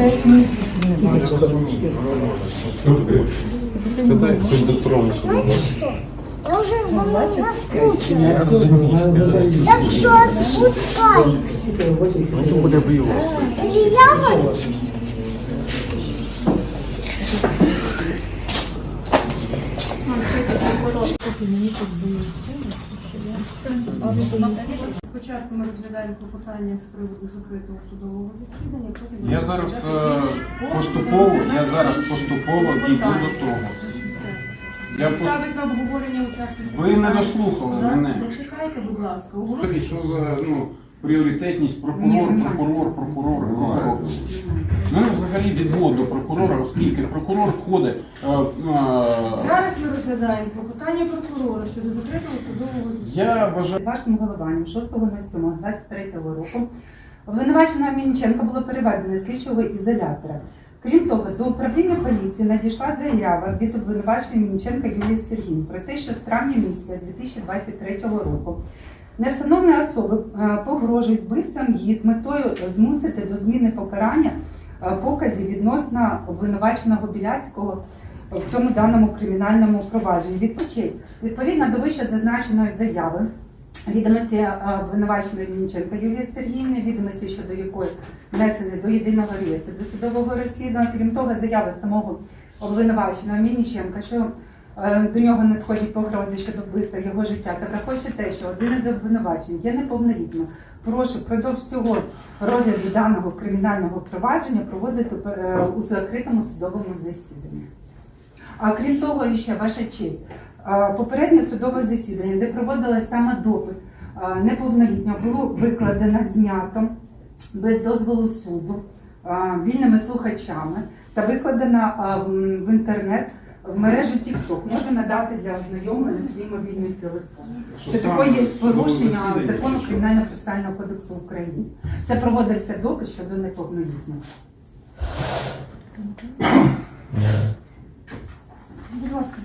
5 місяців не бачила. Питай, хтось доктором Что? Я уже за мной заскучила. Я розумію. Так что отпускай. буде воювати. Или я вас Спочатку ми розглядаємо клопотання з приводу закритого судового засідання. потім Я зараз е, більш поступово, я зараз поступово йду до того. Я пос- Ставить на обговорення учасників. Ви не дослухали мене. Зачекайте, будь ласка. Що за ну, пріоритетність прокурор, прокурор, прокурор, прокурор. У мене взагалі відвод до прокурора, оскільки прокурор ходить. е, е, Зараз ми розглядаємо клопотання прокурора щодо закритого судового засідання. я вважаю. Вашим головуванням 6.07.23 року обвинувачена Мінченка було переведено з слідчого ізолятора. Крім того, до управління поліції надійшла заява від обвинуваченої Мінченка Юлії Сергійовни про те, що з травня місяця 2023 року нестановлені особи е, погрожують вбивством її з метою змусити до зміни покарання е, показів відносно обвинуваченого Біляцького в цьому даному кримінальному провадженні. Відпочить відповідно до вище зазначеної заяви. Відомості е, обвинуваченої Мінченка Юлії Сергіївни, відомості щодо якої внесені до єдиного реєстру до судового розслідування. Крім того, заяви самого обвинуваченого Мініченка, що до нього надходять погрози щодо вбивства його життя, та враховуючи те, що один із обвинувачень є неповнолітнім, прошу впродовж всього розгляду даного кримінального провадження проводити е, у закритому судовому засіданні. А крім того, ще ваша честь, е, попереднє судове засідання, де проводилось саме допит е, неповнолітнього, було викладено знято без дозволу суду е, вільними слухачами та викладено е, в- в інтернет в мережу TikTok. Можу надати для ознайомлення свій мобільний телефон. Що Це такое є порушення закону? Кримінального процесуального кодексу України. Це проводився допит щодо неповнолітніх. Будь ласка,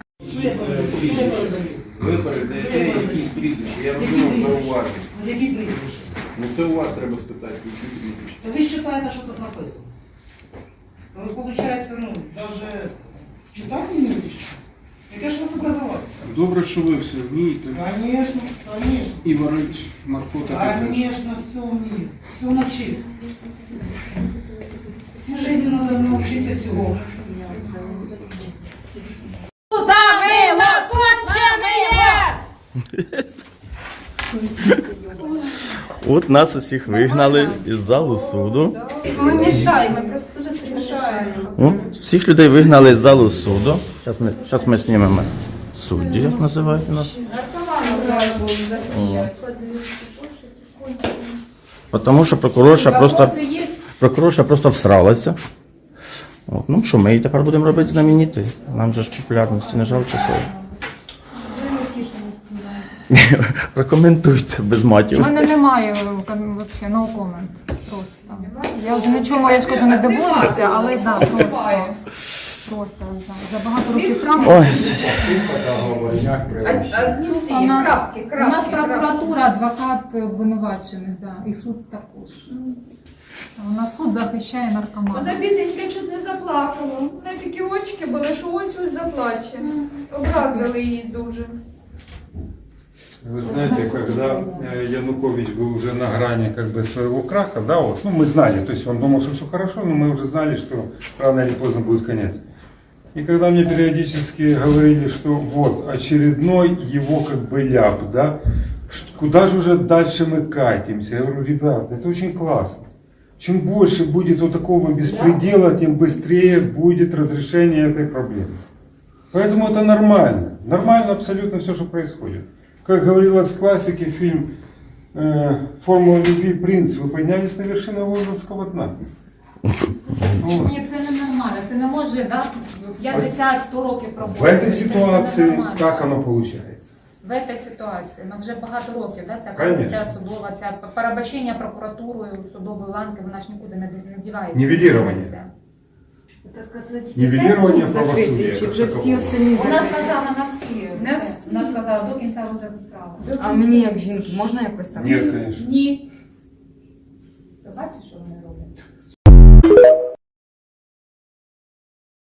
Ви передаєте якісь прізвища, я розумію зауваження. Які прізвища? Ну це у вас треба спитати, які прізвища. То ви ж читаєте, що тут написано. Виходить, ну, навіть читати не вмієте? Яке ж вас образування? Добре, що ви все вмієте. Конечно, конечно. І варить наркотики. теж. Конечно, все умею. Все навчись. Всі житті треба навчитися всього. От нас усіх вигнали із залу суду. ми мішаємо, просто дуже мішаємо. О, всіх людей вигнали з залу суду. Зараз ми, ми знімемо судді, як називають нас. Тому що прокурорша просто, прокурорша просто всралася. От, ну що, ми її тепер будемо робити знаменитою. Нам же ж популярності не жалко своєї. Прокоментуйте без У мене немає кон- вообще no comment. Просто. Я вже нічому, я ж кажу, не дивуюся, але да, просто. Просто да. за багато років практики. Ой, У нас, у нас прокуратура, адвокат обвинувачених, да, і суд також. У нас суд захищає Вона наркоманів. бідненька чуть не заплакала. У неї такі очки були, що ось ось заплаче. Образили її дуже. Вы знаете, когда э, Янукович был уже на грани как бы своего краха, да, вот, ну мы знали, то есть он думал, что все хорошо, но мы уже знали, что рано или поздно будет конец. И когда мне периодически говорили, что вот очередной его как бы ляп, да, куда же уже дальше мы катимся? Я говорю, ребят, это очень классно. Чем больше будет вот такого беспредела, тем быстрее будет разрешение этой проблемы. Поэтому это нормально. Нормально абсолютно все, что происходит. Как говорилось в классике фильм э, «Формула любви. Принц», вы поднялись на вершину Лондонского дна. Вот. Ні, це не нормально. Це не може да, 50-100 років В проходити. этой Це- це ситуации ненормально. как оно получается? В этой ситуації, ну вже багато років, да, ця Конечно. корупція судова, ця порабощення прокуратурою судової ланки, вона ж нікуди не, не дівається. Нівелірування. Суд правосудия. чи вже всі остальні Вона сказала на всі. На всі. Вона сказала до кінця розгляду справи. А мені як жінки можна якось так? Ні, звісно. Ні. Ви бачиш, що вони роблять?